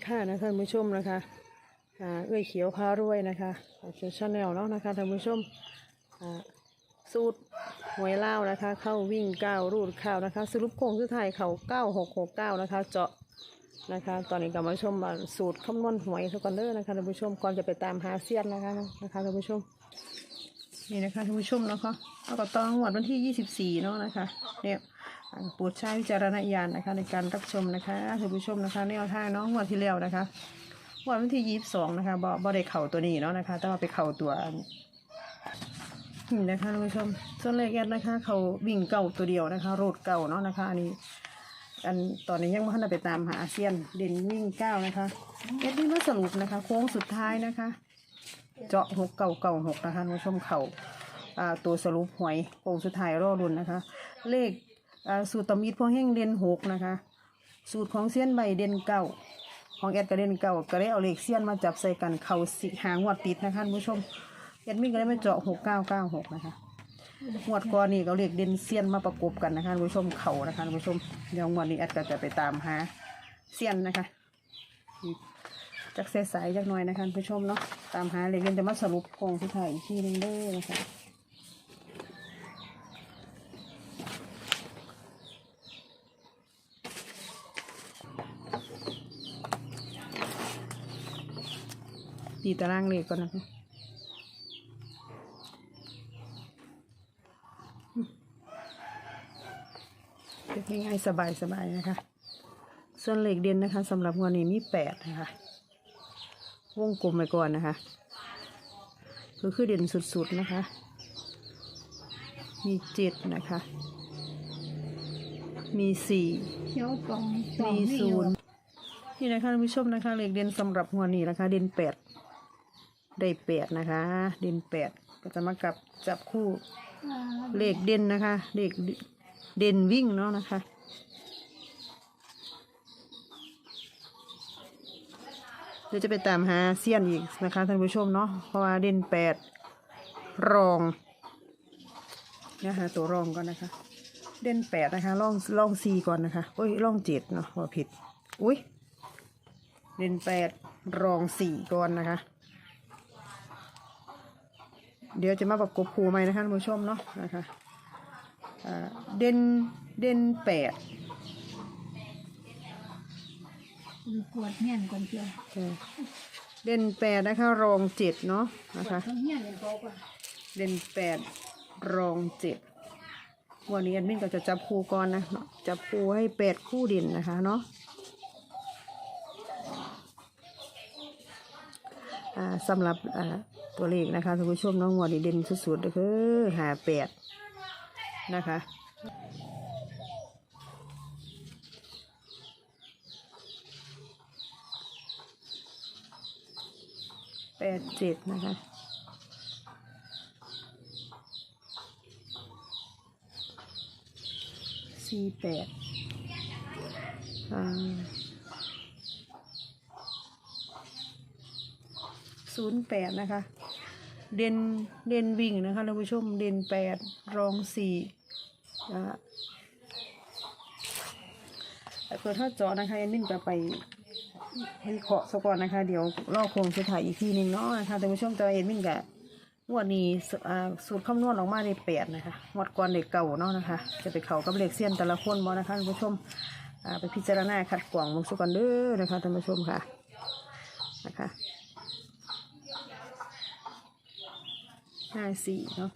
ค่ะนะคะท่านผู้ชมนะคะอ่าเอ้ยเขียวพารวยนะคะเขียวชาแนลเนาะนะคะท่านผู้ชมอ่าสูตรหวยเล่านะคะ เข้าวิ่งเก้ารูดข้าวนะคะ สรุปโค้งสุดท้ายเขาเก้าหกหกเก้านะคะ เจาะนะคะ ตอนนี้กลับมาชมสูตรคำนวณหวยทุกคนเด้อนะคะท่านผู้ชมก่อนจะไปตามหาเซียนนะคะนะคะท่านผู้ชมนี่นะคะท่านผู้ชมเนาะค่ะเอาก็ต้องหวดวันที่24เนาะนะคะเนี่ย โปรดใช้วิจารณญาณนะคะ ในการรับชมนะคะท่านผู้ชมนะคะแนวทางเนาะงวดที่แล้วนะคะวดวันที่22นะคะบ่บ่ได้เข่าตัวนี้เนาะนะคะ แต่ว่าไปเข่าตัวนี่นะคะท่านผู้ชมส่วนเลขแอดนะคะ เขาวิ่งเก่าตัวเดียวนะคะ โรดเก่าเนาะนะคะ อันนี้ อันตอนนี้ยังไม่ทันได้ไปตามหาเซียนเด่นวิ่งเก้านะคะเอ็ดนี่มาสรุปนะคะ โค้งสุดท้ายนะคะ เจาะหกเก่าเก่าหกนะคะท่านผู้ชมเขาอ่าตัวสรุปหวยโค้งสุดท้ายรอรุนนะคะ เลข สูตรตมิดพวกแห้งเด่นหกนะคะ สูตรของเซียนใบเด่นเก้าของแอดก็เด่นเก้าก็ได้เอาเลขเซียนมาจับใส่กันเข่าสิหางวดติดนะคะผู้ชมแอดมินก็ได้มาเจาะหกเก้าเก้าหกนะคะงวดก่อนนี่เอาเลขเด่นเซียนมาประกบกันนะคะผู้ชมเข่านะคะผู้ชมเดี๋ยวงวดนี้แอดก็จะไปตามหาเซียนนะคะจากเสสายจากหน่อยนะคะผู้ชมเนาะตามหาเลยกันจะมาสรุปโครงที่ถ่ายอีกทีนึงเด้อนะคะ ตีตารางเลขก่อนนะคะเรียกง่ายๆสบายๆนะคะ ส่วนเหล็กเด่นนะคะสำหรับงานนี้มีแปดนะคะ วงกลมไปก่อนนะคะ คือคือเด่นสุดๆนะคะ มีเจ็ดนะคะ มีสี่เขียวตรงมีศูนย์นี่นะคะท่านผู้ชมนะคะเลขเด่นสำหรับงวดนี้นะคะ เด่นแปด ได้แปดนะคะ เด่นแปดก็จะมากับจับคู่เลขเด่นนะคะเลขเด่นวิ่งเนาะนะคะ เดี๋ยวจะไปตามหาเซียนอีกนะคะท่านผู้ชมเนาะเพราะว่าเด่นแปดรองนะคะตัวรองก่อนนะคะ เด่นแปดนะคะล่องล่องซีก่อนนะคะโอ้ยล่องเจ็ดเนาะว่าผิด อุ้ยเด่นแปดรองสี่ก่อนนะคะ เดี๋ยวจะมาประกบคู่ใหม่นะคะท่านผู้ชมเนาะนะคะอ่าเด่นเด่นแปดปวดเงี้ยนก่อนเชียวเออเด่นแปดนะคะ รองเจ็ดเนาะนะคะต้องเงี้ยนเป็นโตก่อนเด่นแปดรองเจ็ดวันนี้แอดมินก็จะจับคู่ก่อนนะเนาะจับคู่ให้แปดคู่เด่นนะคะเนาะอ่าสำหรับอ่า ตัวเลขนะคะท่านผู้ชมน้องวันนี้เด่นสุดๆก็คือหาแปดนะคะแปดเจ็ดนะคะสี่แปดอ่า ศูนย์แปดนะคะ เด่นเด่นวิ่งนะคะท่านผู้ชมเด่นแปดรองสี่นะคะแต่เกิดถ้าเจอนะคะแอดมินจะไปวิเคราะห์ซะก่อนนะคะ เดี๋ยวรอโครงสุดท้ายอีกทีหนึ่งเนาะนะคะท่านผู้ชมแต่ว่าแอดมินกะงวดนี้สูตรคำนวณออกมาได้แปดนะคะงวดก่อนเด็กเก่าเนาะนะคะ จะไปเข่ากับเลขเสี้ยนแต่ละคนบ่นะคะท่านผู้ชมไปพิจารณาคัดกรองมงสุกันเด้อนะคะท่านผู้ชมค่ะนะคะ ห้าสี่เนาะ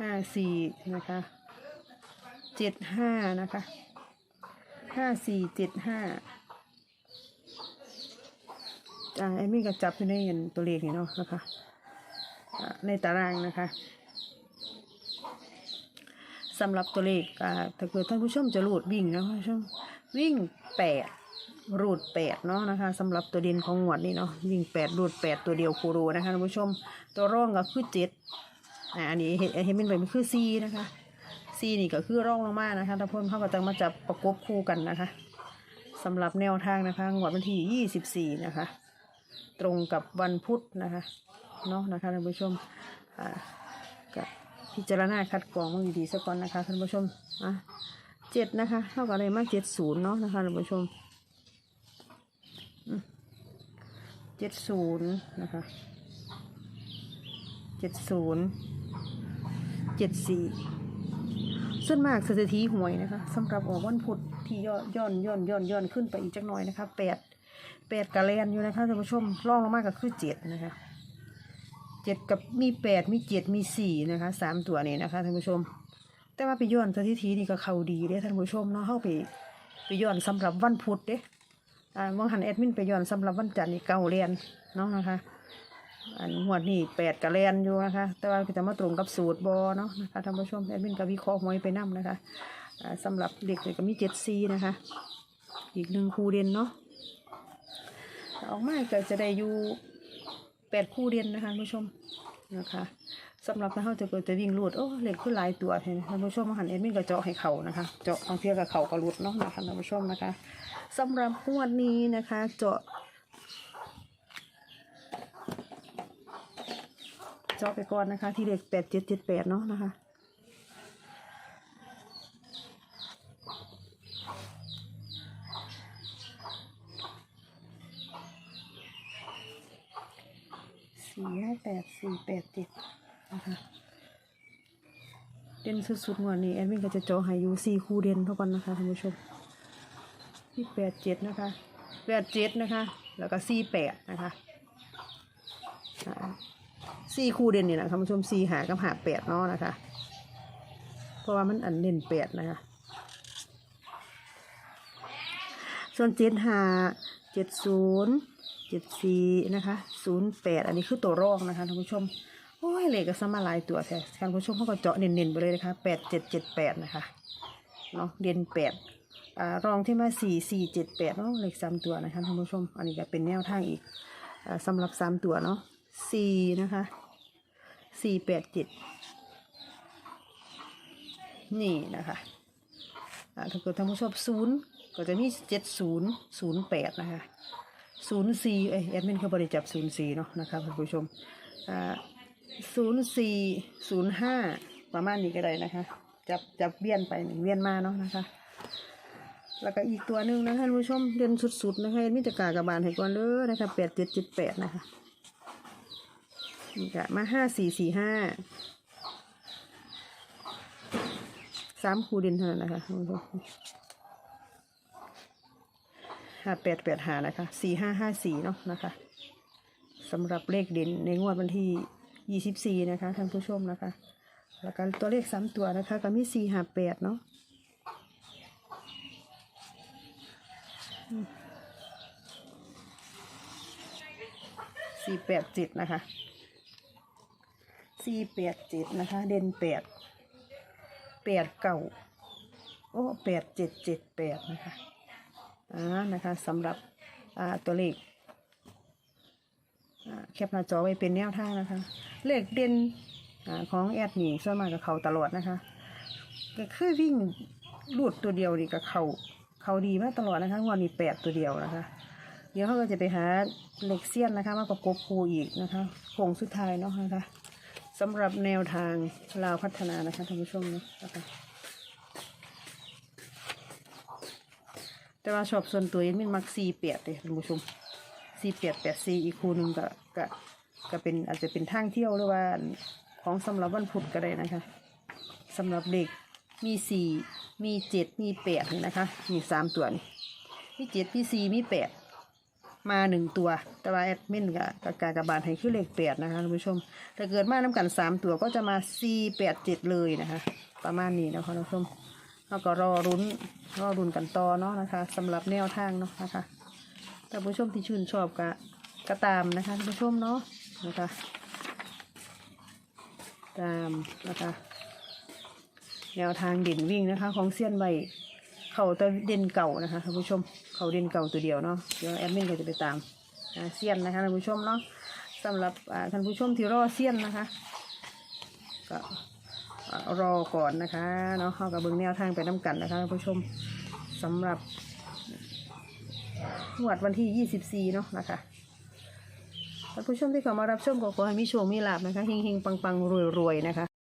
ห้าสี่นะคะเจ็ดห้านะคะห้าสี่เจ็ดห้าอ่าไอ้มี่ก็จับอยู่ในเห็นตัวเลขนี่เนาะนะคะในตารางนะคะสำหรับตัวเลขอ่าถ้าเกิดท่านผู้ชมจะรูดวิ่งนะท่านผู้ชม วิ่งแปดรูดแปดเนาะนะคะสำหรับตัวเด่นของหวดนี่เนาะวิ่งแปดรูดแปดตัวเดียวคูโรนะคะท่านผู้ชมตัวร่องก็คือเจ็ดอ่าอันนี้เห็นเห็นเป็นแบบมันคือซีนะคะซีนี่ก็คือร่องลงมานะคะท่านผู้ชมเขาก็จะมาจับประกบคู่กันนะคะสำหรับแนวทางนะคะงวดวันที่ยี่สิบสี่นะคะ ตรงกับวันพุธนะคะเนาะนะคะท่านผู้ชมอ่าก็พิจารณาคัดกรองมันดีๆสักก่อนนะคะท่านผู้ชมอะ เจ็ดนะคะ เท่ากับอะไรมากเจ็ดศูนย์เนาะนะคะท่านผู้ชมเจ็ดศูนย์นะคะเจ็ดศูนย์เจ็ดสี่ส่วนมากสถิติหวยนะคะสำหรับออกวันพุธที่ย่อย้อนย้อนย้อนย้อนขึ้นไปอีกจักหน่อยนะคะแปดแปดกะแลนอยู่นะคะท่านผู้ชมร่องลงมากก็คือเจ็ดนะคะเจ็ดกับมีแปดมีเจ็ดมีสี่นะคะสามตัวนี้นะคะท่านผู้ชม แต่ว่าไปย้อนสถิตินี่ก็เข้าดีเด้ท่านผู้ชมเนาะเข้าไปไปย้อนสำหรับวันพุธเด้อ่าเมื่อหันแอดมินไปย้อนสำหรับวันจันทร์นี่เก้าเรียนเนาะนะคะ อันงวดนี้แปดกะเรียนอยู่นะคะ แต่ว่าก็จะมาตรงกับสูตรบอเนาะนะคะท่านผู้ชมแอดมินก็วิเคราะห์หวยไปนํนะคะอ่าสำหรับเด็กเลยก็มีเจ็ดซีนะคะ อีกหนึ่งคู่เด่นเนาะออกมาก็จะได้อยู่แปดคู่เด่นนะคะท่านผู้ชมนะคะ สำหรับถ้าเราจะเกิดจะวิ่งรูดโอ้เหล็กขึ้นหลายตัวเห็นไหมท่านผู้ชมหันเอ็ดมินก็เจาะให้เขานะคะ เจาะบางเทียกับเขาก็รุดเนาะนะคะท่านผู้ชมนะคะสำหรับงวดนี้นะคะ เจาะเจาะไปก่อนนะคะ ที่เลขแปดเจ็ดเจ็ดแปดเนาะนะคะสี่ห้าแปดสี่แปดเจ็ด นะคะเด่นสุดๆงวดนี้แอดมินก็จะเจาะให้อยู่สี่คู่เด่นเท่ากันนะคะท่านผู้ชมที่แปดเจ็ดนะคะแปดเจ็ดนะคะ แล้วก็สี่แปดนะคะสี่คู่เด่นนี่แหละท่านผู้ชมสี่หากับหาแปดเนาะนะคะ เพราะว่ามันอันเด่นแปดนะคะส่วนเจ็ดหาเจ็ดศูนย์เจ็ดสี่นะคะศูนย์แปดอันนี้คือตัวรองนะคะท่านผู้ชม อ้ยเลขก็สมาหลายตัวแท้ท่านผู้ชมเขาก็เจาะเน้นๆไปเลยนะคะแปดเจ็ดเจ็ดแปดนะคะเนาะเด่นแปดอ่ารองที่มาสี่สี่เจ็ดแปดเนาะเลขสามตัวนะคะท่านผู้ชม อันนี้ก็เป็นแนวทางอีกอ่าสำหรับสามตัวเนาะสี่นะคะสี่แปดเจ็ดนี่นะคะอ่าถ้าเกิดท่านผู้ชมศูนย์ก็จะมีเจ็ดศูนย์ศูนย์แปดนะคะศูนย์สี่เอ้ยแอดมินเขาบริจับศูนย์สี่เนาะนะคะท่านผู้ชมอ่า ศูนย์สี่ศูนย์ห้าประมาณนี้ก็ได้นะคะ จับจับเบี้ยนไปเบี้ยนมาเนาะนะคะ แล้วก็อีกตัวหนึ่งนะท่านผู้ชมเด่นสุดๆนะคะมิตรกากระบาลให้ก่อนเลยนะคะแปดเจ็ดเจ็ดแปดนะคะนี่กะมาห้าสี่สี่ห้าสามคูด่นเท่านั้นนะคะผู้ชมห้าแปดแปดหานะคะสี่ห้าห้าสี่เนาะนะคะสำหรับเลขเด่นในงวดวันที่ ยี่สิบสี่นะคะท่านผู้ชมนะคะ แล้วก็ตัวเลขสามตัวนะคะ ก็มีสี่ห้าแปดเนาะสี่แปดเจ็ดนะคะสี่แปดเจ็ดนะคะ เด่นแปดแปดเก่าโอ้แปดเจ็ดเจ็ดแปดนะคะอ่านะคะสำหรับอ่าตัวเลข แคปหน้าจอไว้เป็นแนวทางนะคะ เลขเด่นอของแอดนี่ส่วนมากกับเขาตลอดนะคะก็คือวิ่งลูดตัวเดียวนี่กับเขาเขาดีมากตลอดนะคะวันนี้แปดตัวเดียวนะคะ เดี๋ยวเขาก็จะไปหาเหล็กเสี้ยนนะคะ มาประกบคูอีกนะคะโค้งสุดท้ายเนาะนะคะสำหรับแนวทางลาวพัฒนานะคะท่านผู้ชมเนาะคะแต่ว่าชอบส่วนตัวเอ็นมินมักสี่เปียดเลยท่านผู้ชม สี่เปียดแปดสี่อีกคูหนึ่งก็ก็ก็เป็นอาจจะเป็นทางเที่ยวหรือว่าของสำหรับวันพุธก็ได้นะคะสำหรับเด็กมีสี่มีเจ็ดมีแปดนี่นะคะ มีสามตัวนี่มีเจ็ดมีสี่มีแปดมาหนึ่งตัว แต่ว่าแอดมินกับการกระบาดให้คือเลขแปดนะคะท่านผู้ชมถ้าเกิดมาน้ำกันสามตัวก็จะมาสี่แปดเจ็ดเลยนะคะ ประมาณนี้นะคะท่านผู้ชมแล้วก็รอรุ้นรอรุ้นกันต่อเนาะนะคะสำหรับแนวทางเนาะนะคะ ท่านผู้ชมที่ชื่นชอบก็ก็ตามนะคะท่านผู้ชมเนาะนะคะตามนะคะแนวทางเด่นวิ่งนะคะ ของเซียนใบเข่าตัวเด่นเก่านะคะท่านผู้ชมเข่าเด่นเก่าตัวเดียวเนาะเดี๋ยวแอดมินก็จะไปตามเซียนนะคะท่านผู้ชมเนาะสำหรับท่านผู้ชมที่รอเซียนนะคะก็รอก่อนนะคะเนาะเขากับเบิ้งแนวทางไปน้กันนะคะท่านผู้ชมสำหรับ งวดวันที่ยี่สิบสี่เนาะนะคะท่านผู้ชมที่เข้ามารับชมก็ขอให้มีโชคมีลาบนะคะเฮงๆปังๆรวยๆนะคะ